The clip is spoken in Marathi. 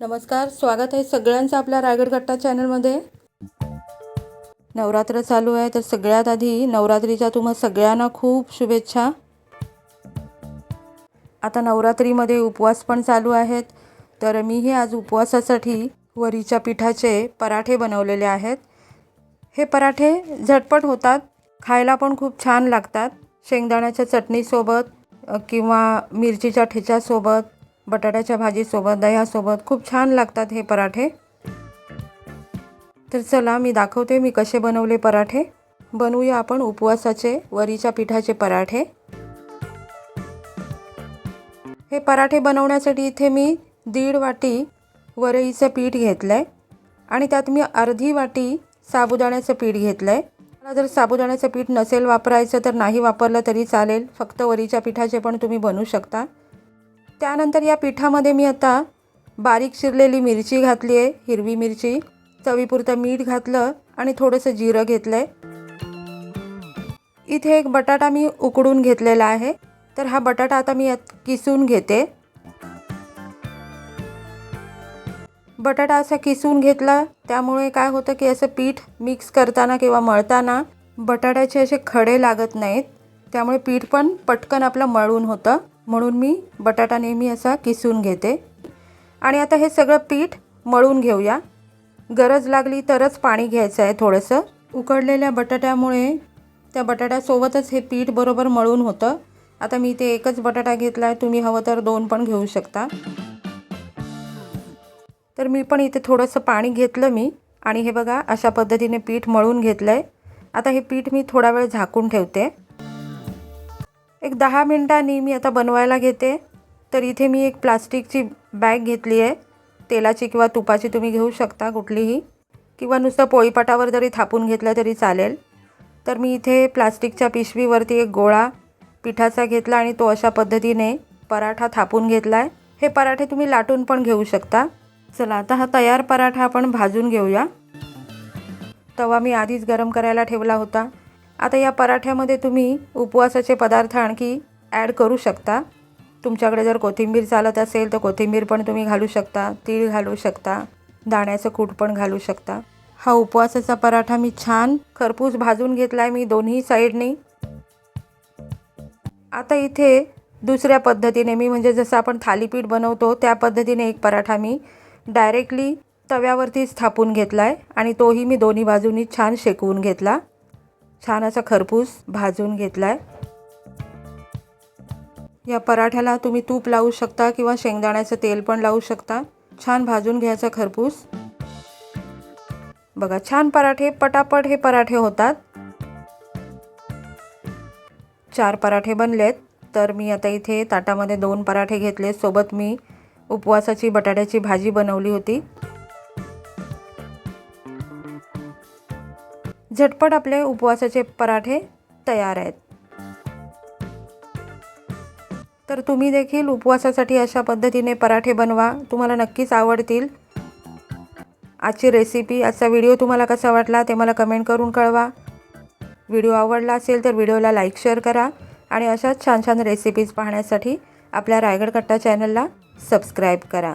नमस्कार स्वागत आहे सगळ्यांचं आपल्या रायगड कट्टा चॅनलमध्ये. नवरात्र चालू आहे तर सगळ्यात आधी नवरात्रीच्या तुम्हा सगळ्यांना खूप शुभेच्छा. आता नवरात्रीमध्ये उपवास पण चालू आहेत तर मीही आज उपवासासाठी वरीच्या पिठाचे पराठे बनवलेले आहेत. हे पराठे झटपट होतात खायला पण खूप छान लागतात. शेंगदाण्याच्या चटणीसोबत किंवा मिरचीच्या ठेच्यासोबत बटाट्याच्या भाजीसोबत दह्यासोबत खूप छान लागतात हे पराठे. तर चला मी दाखवते मी कसे बनवले पराठे. बनवूया आपण उपवासाचे वरीच्या पिठाचे पराठे. हे पराठे बनवण्यासाठी इथे मी दीड वाटी वरईचं पीठ घेतलं आहे आणि त्यात मी अर्धी वाटी साबुदाण्याचं पीठ घेतलं आहे मला जर साबुदाण्याचं पीठ नसेल वापरायचं तर नाही वापरलं तरी चालेल. फक्त वरीच्या पिठाचे पण तुम्ही बनवू शकता. त्यानंतर या पिठामध्ये मी आता बारीक चिरलेली मिरची घातली आहे हिरवी मिरची चवीपुरतं मीठ घातलं आणि थोडंसं जिरं घेतलं आहे इथे एक बटाटा मी उकडून घेतलेला आहे तर हा बटाटा आता मी यात किसून घेते. बटाटा असा किसून घेतला त्यामुळे काय होतं की असं पीठ मिक्स करताना किंवा मळताना बटाट्याचे असे खडे लागत नाहीत त्यामुळे पीठ पण पटकन आपलं मळून होतं. म्हणून मी बटाटा नेहमी असा किसून घेते. आणि आता हे सगळं पीठ मळून घेऊया. गरज लागली तरच पाणी घ्यायचं आहे थोडंसं. उकडलेल्या बटाट्यामुळे त्या बटाट्यासोबतच हे पीठ बरोबर मळून होतं. आता मी ते एकच बटाटा घेतला आहे तुम्ही हवं तर दोन पण घेऊ शकता. तर मी पण इथे थोडंसं पाणी घेतलं मी. आणि हे बघा अशा पद्धतीने पीठ मळून घेतलं आहे आता हे पीठ मी थोडा वेळ झाकून ठेवते. एक दहा मिनटांनी मी आता बनवायला घेते. तर इथे मी एक प्लास्टिकची बॅग घेतली आहे. तेलाची किंवा तुपाची तुम्ही घेऊ शकता कुठलीही. किंवा नुसतं पोळीपाटावर जरी थापून घेतलं तरी चालेल. तर मी इथे प्लास्टिकच्या पिशवीवरती एक गोळा पिठाचा घेतला आणि तो अशा पद्धतीने पराठा थापून घेतला आहे हे पराठे तुम्ही लाटून पण घेऊ शकता. चला आता हा तयार पराठा आपण भाजून घेऊया. तवा मी आधीच गरम करायला ठेवला होता. आता या पराठ्यामध्ये तुम्ही उपवासाचे पदार्थ आणखी ॲड करू शकता. तुमच्याकडे जर कोथिंबीर चालत असेल तर कोथिंबीर पण तुम्ही घालू शकता तीळ घालू शकता दाण्याचं कूट पण घालू शकता. हा उपवासाचा पराठा मी छान खरपूस भाजून घेतला आहे मी दोन्ही साईडनी आता इथे दुसऱ्या पद्धतीने मी म्हणजे जसं आपण थालीपीठ बनवतो त्या पद्धतीने एक पराठा मी डायरेक्टली तव्यावरतीच थापून घेतला आहे आणि तोही मी दोन्ही बाजूनी छान शेकवून घेतला. छान असा खरपूस भाजून घेतला आहे या पराठ्याला तुम्ही तूप लावू शकता किंवा शेंगदाण्याचं तेल पण लावू शकता. छान भाजून घ्यायचा खरपूस. बघा छान पराठे पटापट हे पराठे होतात. चार पराठे बनलेत. तर मी आता इथे ताटामध्ये दोन पराठे घेतले. सोबत मी उपवासाची बटाट्याची भाजी बनवली होती. झटपट आपले उपवासाचे पराठे तयार आहेत. तर तुम्ही देखील उपवासासाठी अशा पद्धतीने पराठे बनवा तुम्हाला नक्कीच आवडतील. आजची रेसिपी आजचा व्हिडिओ तुम्हाला कसा वाटला ते मला कमेंट करून कळवा. व्हिडिओ आवडला असेल तर व्हिडिओला लाईक शेअर करा आणि अशाच छान छान रेसिपीज पाहण्यासाठी आपल्या रायगड कट्टा चॅनलला सबस्क्राईब करा.